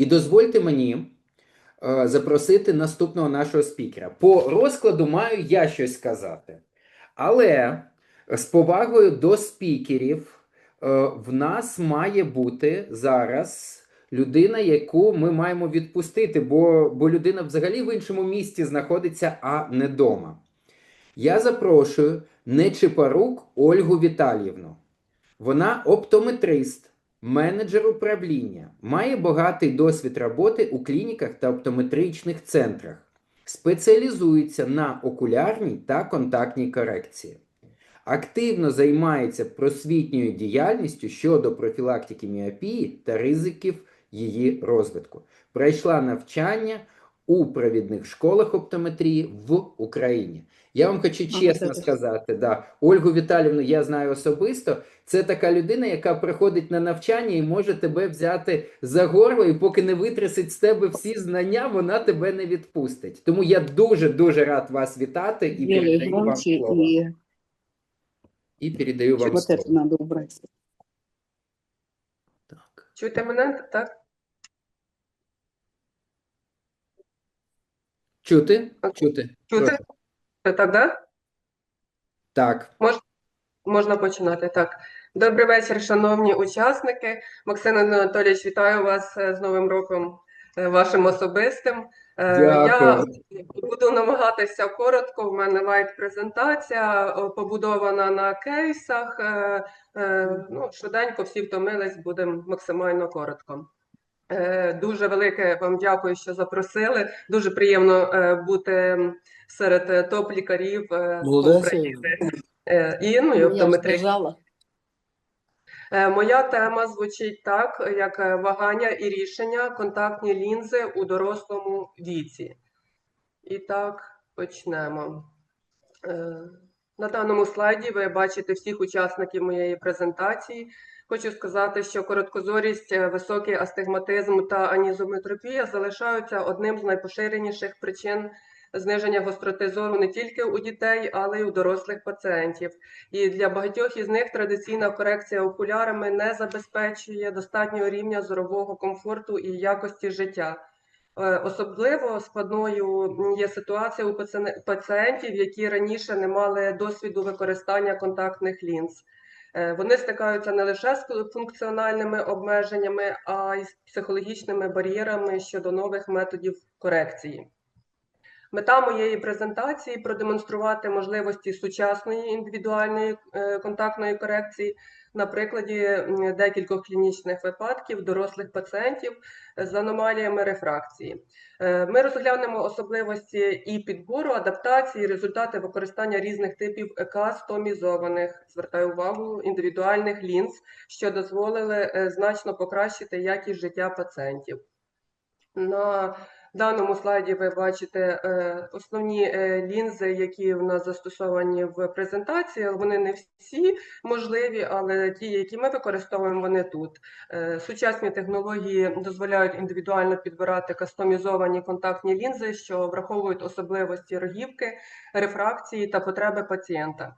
І дозвольте мені е, запросити наступного нашого спікера. По розкладу маю я щось сказати. Але з повагою до спікерів е, в нас має бути зараз людина, яку ми маємо відпустити, бо, бо людина взагалі в іншому місті знаходиться, а не вдома. Я запрошую Нечипорук Ольгу Віталіївну. Вона оптометрист, менеджер управління, має багатий досвід роботи у клініках та оптометричних центрах, спеціалізується на окулярній та контактній корекції. Активно займається просвітньою діяльністю щодо профілактики міопії та ризиків її розвитку. Пройшла навчання у провідних школах оптометрії в Україні. Я вам хочу чесно сказати, да, Ольгу Віталівну я знаю особисто. Це така людина, яка приходить на навчання і може тебе взяти за горло, і поки не витрясить з тебе всі знання, вона тебе не відпустить. Тому я дуже дуже рад вас вітати і передаю вам слово. І передаю вам вот слово. надо убрать. Так. Чуєте мене? Так? Чути? Чути. Чути? Прошу. Так, да? Так. Можна починати. Так. Добрий вечір, шановні учасники. Максим Анатолійович, вітаю вас е, з Новим роком е, вашим особистим. Е, Дякую. Я буду намагатися коротко. В мене лайт-презентація е, побудована на кейсах. Ну, швиденько всі втомились, будемо максимально коротко. Дуже велике вам дякую, що запросили. Дуже приємно бути серед топ-лікарів е, України. Е, І ну, і Я сказала. Е, Моя тема звучить так, як е, вагання і рішення контактні лінзи у дорослому віці. І так, почнемо. Е, На даному слайді ви бачите всіх учасників моєї презентації. Хочу сказати, що короткозорість, високий астигматизм та анізометропія залишаються одним з найпоширеніших причин зниження гостроти зору не тільки у дітей, але й у дорослих пацієнтів. І для багатьох із них традиційна корекція окулярами не забезпечує достатнього рівня зорового комфорту і якості життя. Е, Особливо складною є ситуація у пацієнтів, які раніше не мали досвіду використання контактних лінз. Е, Вони стикаються не лише з функціональними обмеженнями, а й з психологічними бар'єрами щодо нових методів корекції. Мета моєї презентації продемонструвати можливості сучасної індивідуальної е, контактної корекції на прикладі декількох клінічних випадків дорослих пацієнтів з аномаліями рефракції. Е, Ми розглянемо особливості і підбору, адаптації, результати використання різних типів кастомізованих, звертаю увагу, індивідуальних лінз, що дозволили е, значно покращити якість життя пацієнтів. На даному слайді ви бачите е, основні е, лінзи, які в нас застосовані в презентації. Вони не всі можливі, але ті, які ми використовуємо, вони тут. Е, Сучасні технології дозволяють індивідуально підбирати кастомізовані контактні лінзи, що враховують особливості рогівки, рефракції та потреби пацієнта.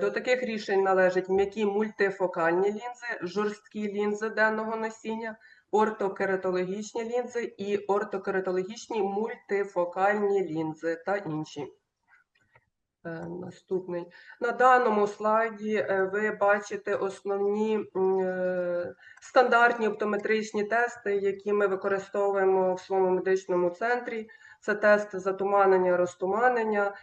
До таких рішень належать м'які мультифокальні лінзи, жорсткі лінзи денного носіння, ортокератологічні лінзи і ортокератологічні мультифокальні лінзи та інші. Е, Наступний. На даному слайді е, ви бачите основні е, стандартні оптометричні тести, які ми використовуємо в своєму медичному центрі. Це тест затуманення, розтуманення,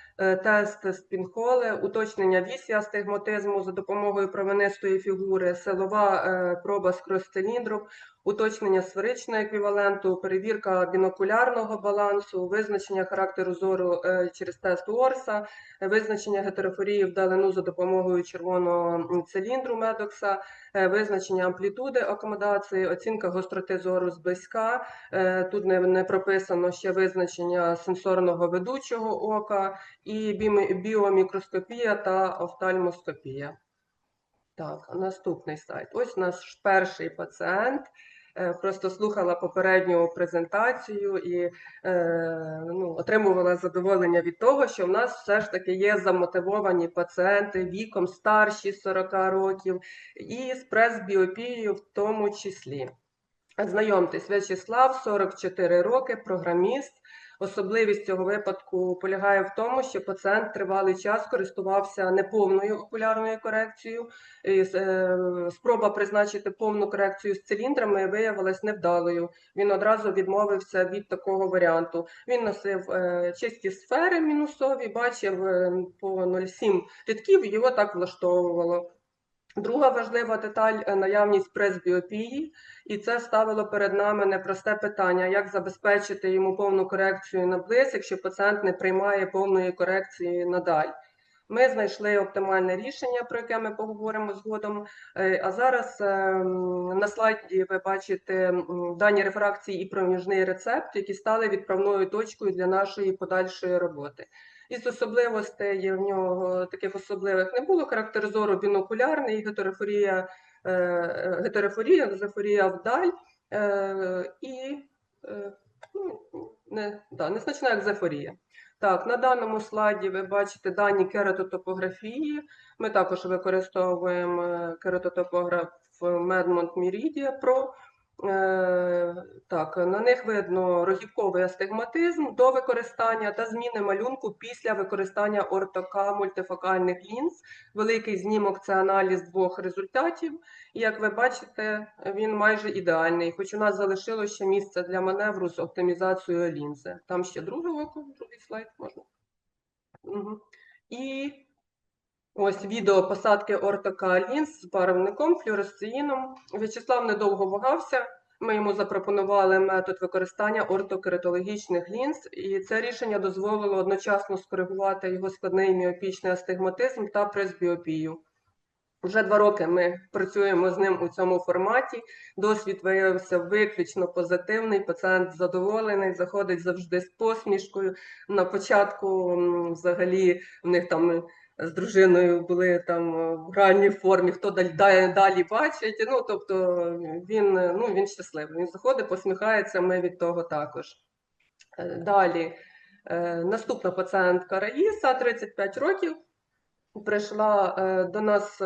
тест спінхоли, уточнення вісі астигматизму за допомогою променистої фігури, силова проба з крос-циліндром, уточнення сферичного еквіваленту, перевірка бінокулярного балансу, визначення характеру зору е, через тест Орса, визначення гетерофорії вдалину за допомогою червоного циліндру медокса, е, визначення амплітуди акомодації, оцінка гостроти зору зблизька. Е, Тут не, прописано ще визначення сенсорного ведучого ока і біомікроскопія та офтальмоскопія. Так, наступний слайд. Ось наш перший пацієнт. Е, Просто слухала попередню презентацію і е, ну, отримувала задоволення від того, що в нас все ж таки є замотивовані пацієнти віком старші 40 років і з пресбіопією в тому числі. Знайомтесь, В'ячеслав, 44 роки, програміст. Особливість цього випадку полягає в тому, що пацієнт тривалий час користувався неповною окулярною корекцією. І, е, спроба призначити повну корекцію з циліндрами виявилась невдалою. Він одразу відмовився від такого варіанту. Він носив е, чисті сфери мінусові, бачив е, по 0,7 рядків, його так влаштовувало. Друга важлива деталь е, наявність пресбіопії, і це ставило перед нами непросте питання, як забезпечити йому повну корекцію на близ, якщо пацієнт не приймає повної корекції надаль. Ми знайшли оптимальне рішення, про яке ми поговоримо згодом. Е, А зараз е, на слайді ви бачите дані рефракції і проміжний рецепт, які стали відправною точкою для нашої подальшої роботи. Із особливостей в нього таких особливих не було. Характеризору бінокулярний, гетерофорія, е, е, гетерофорія, екзофорія вдаль е, і ну, не, да, незначна екзофорія. Так, на даному слайді ви бачите дані кератотопографії. Ми також використовуємо кератотопограф Medmont Miridia Pro. Е, Так, на них видно рогівковий астигматизм до використання та зміни малюнку після використання ортока мультифокальних лінз. Великий знімок це аналіз двох результатів. І як ви бачите, він майже ідеальний, хоч у нас залишилося ще місце для маневру з оптимізацією лінзи. Там ще друге око, другий слайд можна. Угу. І ось відео посадки ортока лінз з барвником, флюоресцеїном. В'ячеслав недовго вагався. Ми йому запропонували метод використання ортокератологічних лінз, і це рішення дозволило одночасно скоригувати його складний міопічний астигматизм та пресбіопію. Вже два роки ми працюємо з ним у цьому форматі. Досвід виявився виключно позитивний. Пацієнт задоволений, заходить завжди з посмішкою. На початку взагалі в них там з дружиною були там е, в гральній формі, хто далі, далі, бачить. Ну тобто він, ну, він щасливий. Він заходить, посміхається. Ми від того також. Е, Далі. Е, Наступна пацієнтка Раїса, 35 років прийшла до нас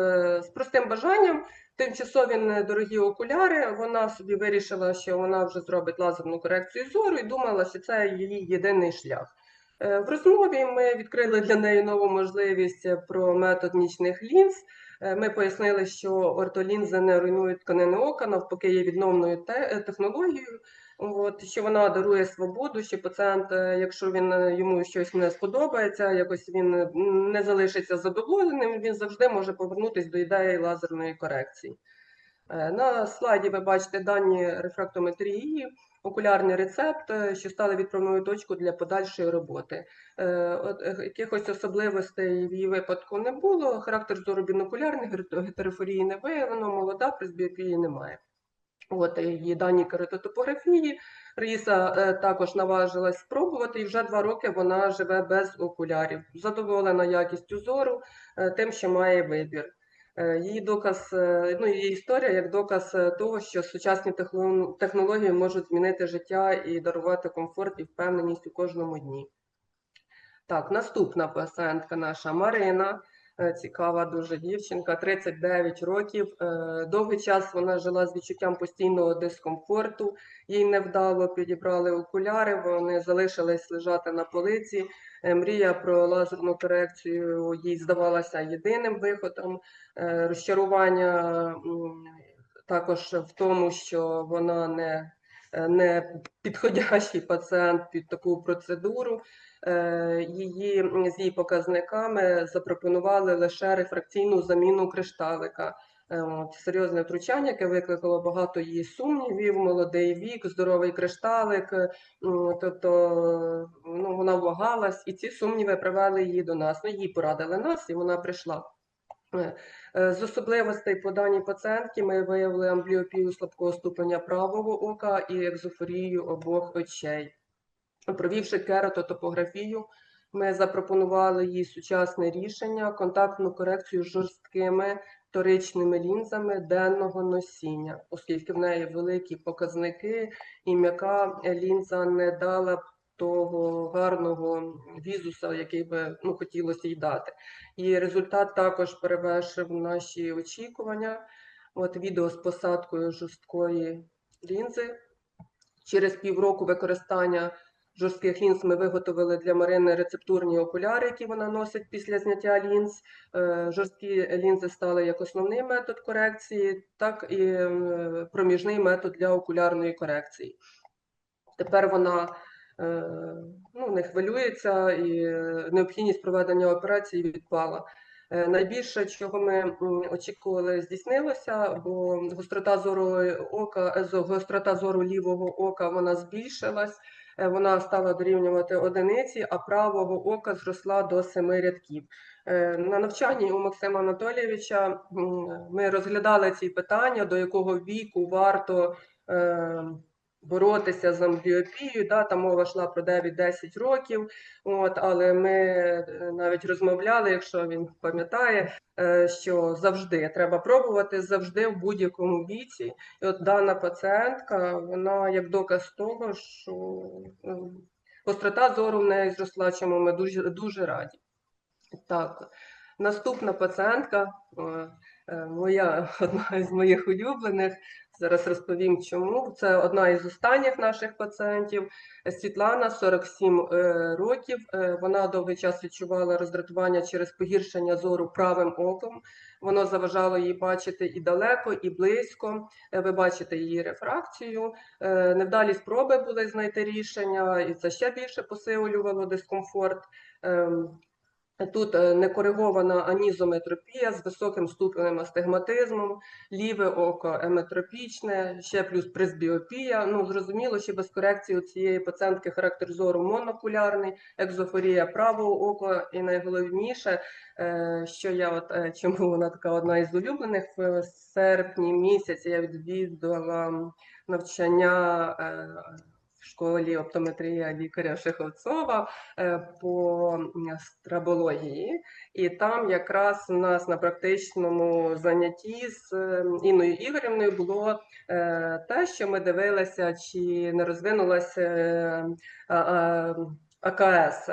з простим бажанням. Тимчасові недорогі окуляри. Вона собі вирішила, що вона вже зробить лазерну корекцію зору і думала, що це її єдиний шлях. Е, В розмові ми відкрили для неї нову можливість е, про метод нічних лінз. Е, Ми пояснили, що ортолінзи не руйнують тканини ока, навпаки, є відновною технологією. От, що вона дарує свободу, що пацієнт, якщо він йому щось не сподобається, якось він не залишиться задоволеним, він завжди може повернутися до ідеї лазерної корекції. На слайді ви бачите дані рефрактометрії, окулярний рецепт, е, що стали відправною точкою для подальшої роботи. Е, е, Якихось особливостей в її випадку не було. Характер зору бінокулярний, гер- гетерофорії не виявлено, молода, пресбіопії немає. От її дані кератотопографії. Раїса е, також наважилась спробувати, і вже два роки вона живе без окулярів. Задоволена якістю зору, тим, що має вибір. Е, Її доказ, е, ну її історія як доказ е, того, що сучасні техно- технології можуть змінити життя і дарувати комфорт і впевненість у кожному дні. Так, наступна пацієнтка наша Марина. Цікава дуже дівчинка, 39 років. Довгий час вона жила з відчуттям постійного дискомфорту. Їй невдало підібрали окуляри, вони залишились лежати на полиці. Е, Мрія про лазерну корекцію їй здавалася єдиним виходом. Е, Розчарування також в тому, що вона не, е, не підходящий пацієнт під таку процедуру. Її з її показниками запропонували лише рефракційну заміну кришталика. Е, От, серйозне втручання, яке викликало багато її сумнівів, молодий вік, здоровий кришталик. е, Тобто ну, вона вагалась, і ці сумніви привели її до нас. Ну, їй порадили нас, і вона прийшла. Е, З особливостей по даній пацієнтки ми виявили амбліопію слабкого ступеня правого ока і екзофорію обох очей. Провівши кератотопографію, ми запропонували їй сучасне рішення, контактну корекцію жорсткими торичними лінзами денного носіння, оскільки в неї великі показники, і м'яка лінза не дала б того гарного візуса, який би ну, хотілося їй дати. І результат також перевершив наші очікування. От відео з посадкою жорсткої лінзи. Через півроку використання жорстких лінз ми виготовили для Марини рецептурні окуляри, які вона носить після зняття лінз. Е, Жорсткі лінзи стали як основний метод корекції, так і проміжний метод для окулярної корекції. Тепер вона е, ну, не хвилюється і е, необхідність проведення операції відпала. Найбільше, чого ми очікували, здійснилося, бо гострота зору ока, гострота зору лівого ока вона збільшилась, вона стала дорівнювати одиниці, а правого ока зросла до семи рядків. Е, На навчанні у Максима Анатолійовича ми розглядали ці питання, до якого віку варто е, боротися з амбліопією. Да, там мова йшла про 9-10 років. От, але ми е, навіть розмовляли, якщо він пам'ятає, е, що завжди треба пробувати завжди в будь-якому віці. І от дана пацієнтка, вона як доказ того, що е, гострота зору в неї зросла, чому ми дуже, дуже раді. Так, наступна пацієнтка, моя одна із моїх улюблених. Зараз розповім чому. Це одна із останніх наших пацієнтів. Світлана, 47 е, років. Е, Вона довгий час відчувала роздратування через погіршення зору правим оком. Воно заважало їй бачити і далеко, і близько. Е, Ви бачите її рефракцію. Невдалі спроби були знайти рішення, і це ще більше посилювало дискомфорт. Тут е, некоригована анізометропія з високим ступенем астигматизмом, ліве око еметропічне, ще плюс пресбіопія. Ну, зрозуміло, що без корекції у цієї пацієнтки характер зору монокулярний, екзофорія правого ока, і найголовніше, е, що я от е, чому вона така одна із улюблених, в серпні місяці я відвідала навчання. В школі оптометрія лікаря Шеховцова е, по страбології, і там якраз у нас на практичному занятті з е, Інною Ігорівною було е, те, що ми дивилися, чи не розвинулася АКС,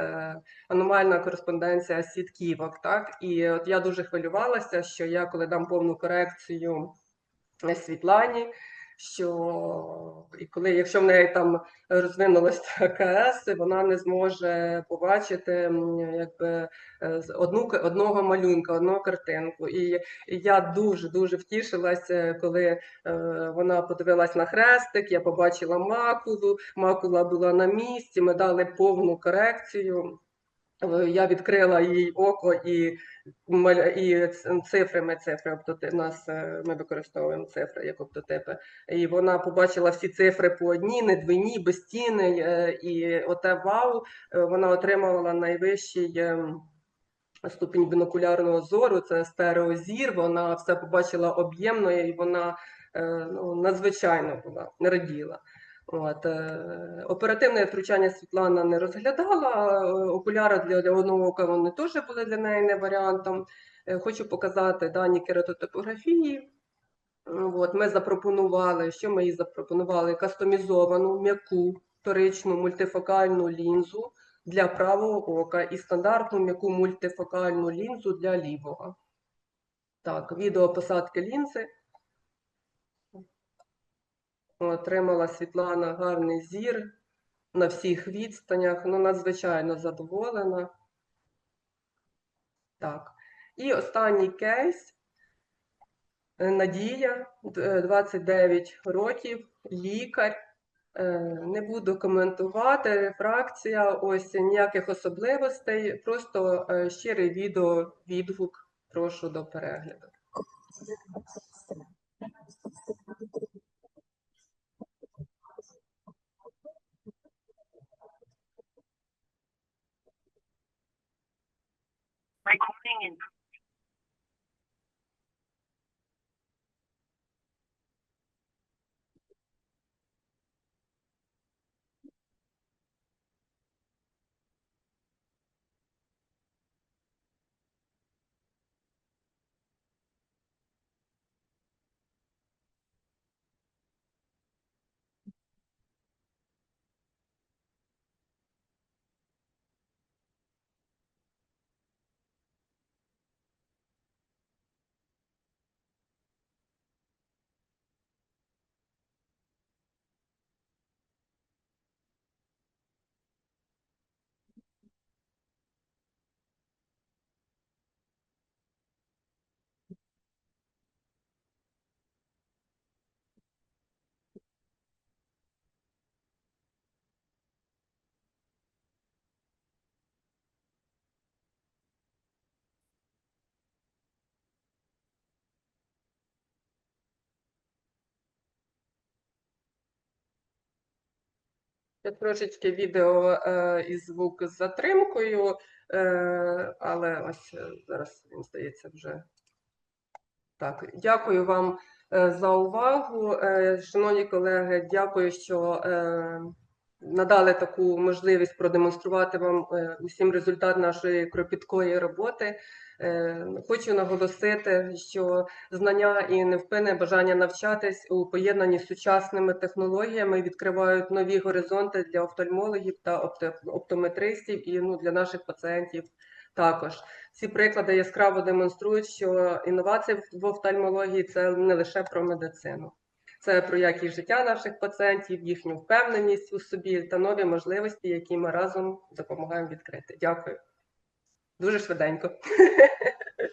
аномальна кореспонденція сітківок. Так? І от я дуже хвилювалася, що я, коли дам повну корекцію Світлані, що і коли, якщо в неї там розвинулося АКС, вона не зможе побачити якби е, одну одного малюнка, одну картинку. І і я дуже дуже втішилася, коли е, вона подивилась на хрестик, я побачила макулу, макула була на місці, ми дали повну корекцію. Е, Я відкрила їй око і і ц- цифрами, цифри оптоти- нас е, ми використовуємо цифри як оптотипи. І вона побачила всі цифри по одній, не без тіни. е, І оте вау, вона отримала найвищий. Ступінь бінокулярного зору, це стереозір, вона все побачила об'ємно і вона ну, надзвичайно була, раділа. От, е, оперативне втручання Світлана не розглядала, е, окуляри для, для одного ока вони теж були для неї не варіантом. Е, Хочу показати дані кератотопографії. От, ми запропонували, що ми їй запропонували? Кастомізовану, м'яку, вторичну мультифокальну лінзу для правого ока і стандартну м'яку мультифокальну лінзу для лівого. Так, відео посадки лінзи. Отримала Світлана гарний зір на всіх відстанях. Ну, надзвичайно задоволена. Так. І останній кейс. Е, Надія, е, 29 років, лікар. Е, Не буду коментувати. Рефракція, ось ніяких особливостей, просто е, щирий відео відгук. Прошу до перегляду. investing in Я трошечки відео е, і звук з затримкою, е, але ось е, зараз він здається вже. Так, дякую вам е, за увагу. Е, шановні колеги, дякую, що е, надали таку можливість продемонструвати вам е, усім результат нашої кропіткої роботи. Е, хочу наголосити, що знання і невпинне бажання навчатись у поєднанні з сучасними технологіями відкривають нові горизонти для офтальмологів та оптометристів і ну, для наших пацієнтів також. Ці приклади яскраво демонструють, що інновації в офтальмології це не лише про медицину. Це про якість життя наших пацієнтів, їхню впевненість у собі та нові можливості, які ми разом допомагаємо відкрити. Дякую. Дуже швиденько.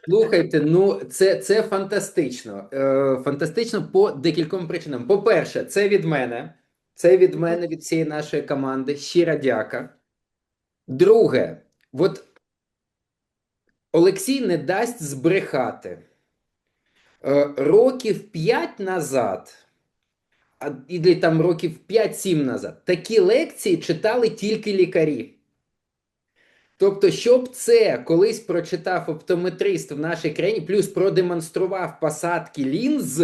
Слухайте, ну це, це фантастично. Е, фантастично по декільком причинам. По-перше, це від мене. Це від мене, від всієї нашої команди. Щира дяка. Друге, от Олексій не дасть збрехати. Е, років 5 назад, і там років 5-7 назад, такі лекції читали тільки лікарі. Тобто, щоб це колись прочитав оптометрист в нашій країні, плюс продемонстрував посадки лінз,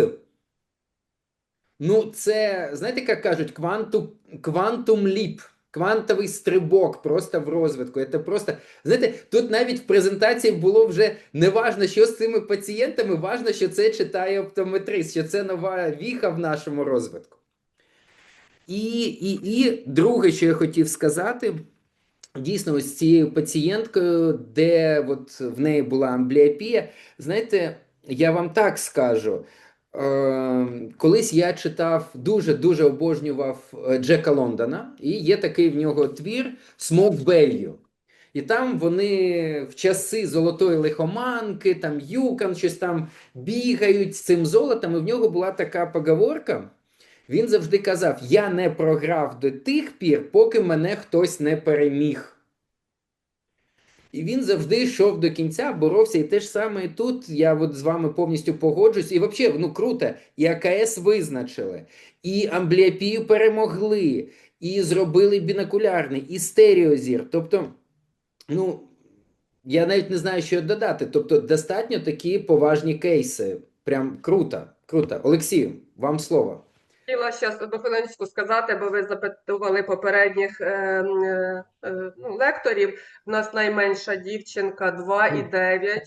ну це, знаєте, як кажуть, квантум, квантум ліп, квантовий стрибок просто в розвитку. Це просто, знаєте, тут навіть в презентації було вже не важно, що з цими пацієнтами, важно, що це читає оптометрист, що це нова віха в нашому розвитку. І, і, і друге, що я хотів сказати. Дійсно, ось цією пацієнткою, де от в неї була амбліопія, знаєте, я вам так скажу. Е, колись я читав дуже-дуже обожнював е, Джека Лондона, і є такий в нього твір Smoke Value. І там вони в часи золотої лихоманки, там Юкан, щось там бігають з цим золотом. І в нього була така поговорка. Він завжди казав: Я не програв до тих пір, поки мене хтось не переміг. І він завжди йшов до кінця, боровся. І те ж саме і тут. Я от з вами повністю погоджуюсь. І взагалі, ну круто, і АКС визначили, і амбліопію перемогли, і зробили бінокулярний, і стереозір. Тобто, ну, я навіть не знаю, що додати. Тобто, достатньо такі поважні кейси. Прям круто, круто. Олексію, вам слово. Хотіла ще одну хвилиночку сказати, бо ви запитували попередніх е, е, е, ну, лекторів. У нас найменша дівчинка 2,9.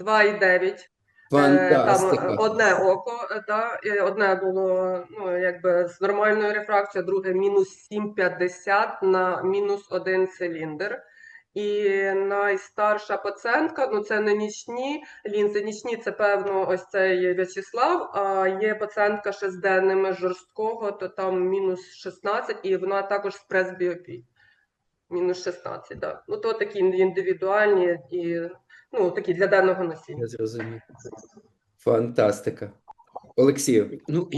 2,9. Е, Там одне око, да, і одне було ну, якби з нормальною рефракцією, друге мінус 7,50 на мінус 1 циліндр. І найстарша пацієнтка, ну це не нічні лінзи. Нічні це певно ось цей В'ячеслав. А є пацієнтка ще з денними жорсткого, то там мінус 16, і вона також з пресбіопій. Мінус 16, так. Ну то такі індивідуальні і ну такі для денного носіння. Я зрозумів. Фантастика. Олексію, Ну,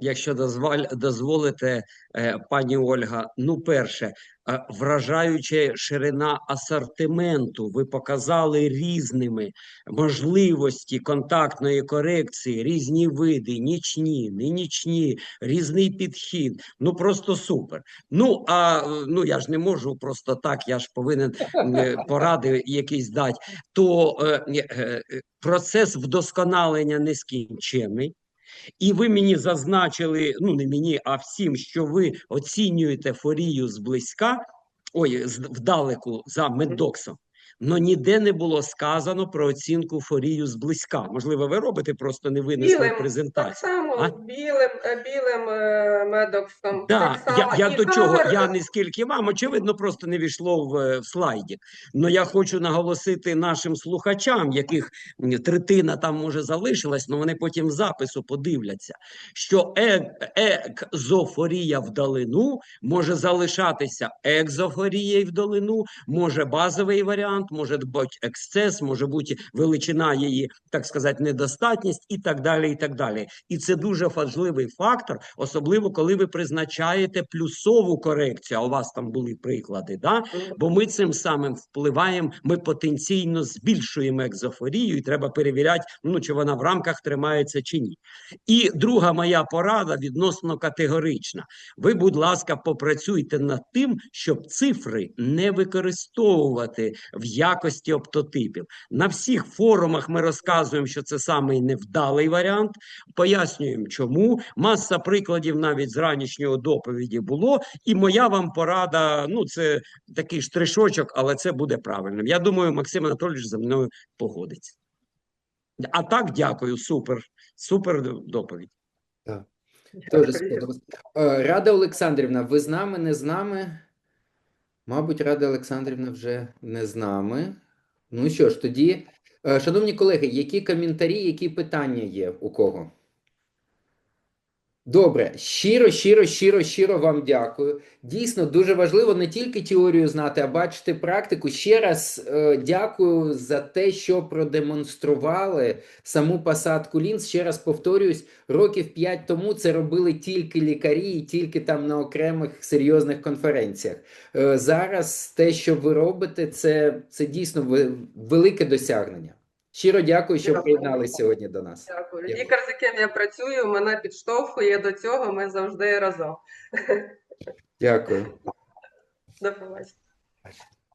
якщо дозволь, дозволите, е, пані Ольга, ну, перше, е, вражаюча ширина асортименту. Ви показали різними можливості контактної корекції, різні види, нічні, не нічні, різний підхід. Ну, просто супер. Ну, а ну, я ж не можу просто так, я ж повинен е, поради якісь дати. То процес вдосконалення нескінченний. І ви мені зазначили, ну не мені, а всім, що ви оцінюєте форію зблизька, ой, вдалеку за медоксом. Но ніде не було сказано про оцінку форію зблизька. Можливо, ви робите, просто не винесли Білим, в Так само А? білим, е, білим е, медоксом. Да, так само. я, я до чого? Я не скільки вам, очевидно, просто не війшло в, е, в слайді. Но я хочу наголосити нашим слухачам, яких третина там може залишилась, але вони потім в запису подивляться, що е, екзофорія вдалину може залишатися екзофорією вдалину, може базовий варіант варіант, може бути ексцес, може бути величина її, так сказати, недостатність і так далі. І так далі. І це дуже важливий фактор, особливо коли ви призначаєте плюсову корекцію. А у вас там були приклади, да? бо ми цим самим впливаємо, ми потенційно збільшуємо екзофорію, і треба перевіряти, ну чи вона в рамках тримається чи ні. І друга моя порада відносно категорична. Ви, будь ласка, попрацюйте над тим, щоб цифри не використовувати в якості оптотипів. На всіх форумах ми розказуємо, що це самий невдалий варіант. Пояснюємо, чому. Маса прикладів навіть з ранішнього доповіді було. І моя вам порада, ну це такий штришочок, але це буде правильним. Я думаю, Максим Анатолійович за мною погодиться. А так, дякую, супер, супер доповідь. Дуже сподобалось. Е, Рада Олександрівна, ви з нами, не з нами? Мабуть, Рада Олександрівна вже не з нами. Ну що ж, тоді, е, шановні колеги, які коментарі, які питання є у кого? Добре, щиро, щиро, щиро, щиро вам дякую. Дійсно, дуже важливо не тільки теорію знати, а бачити практику. Ще раз е, дякую за те, що продемонстрували саму посадку лінз. Ще раз повторююсь, років 5 тому це робили тільки лікарі і тільки там на окремих серйозних конференціях. Е, зараз те, що ви робите, це, це дійсно велике досягнення. Щиро дякую, що приєднали сьогодні до нас. Дякую. Дякую. Лікар, з яким я працюю, мене підштовхує до цього. Ми завжди разом. Дякую. До побачення.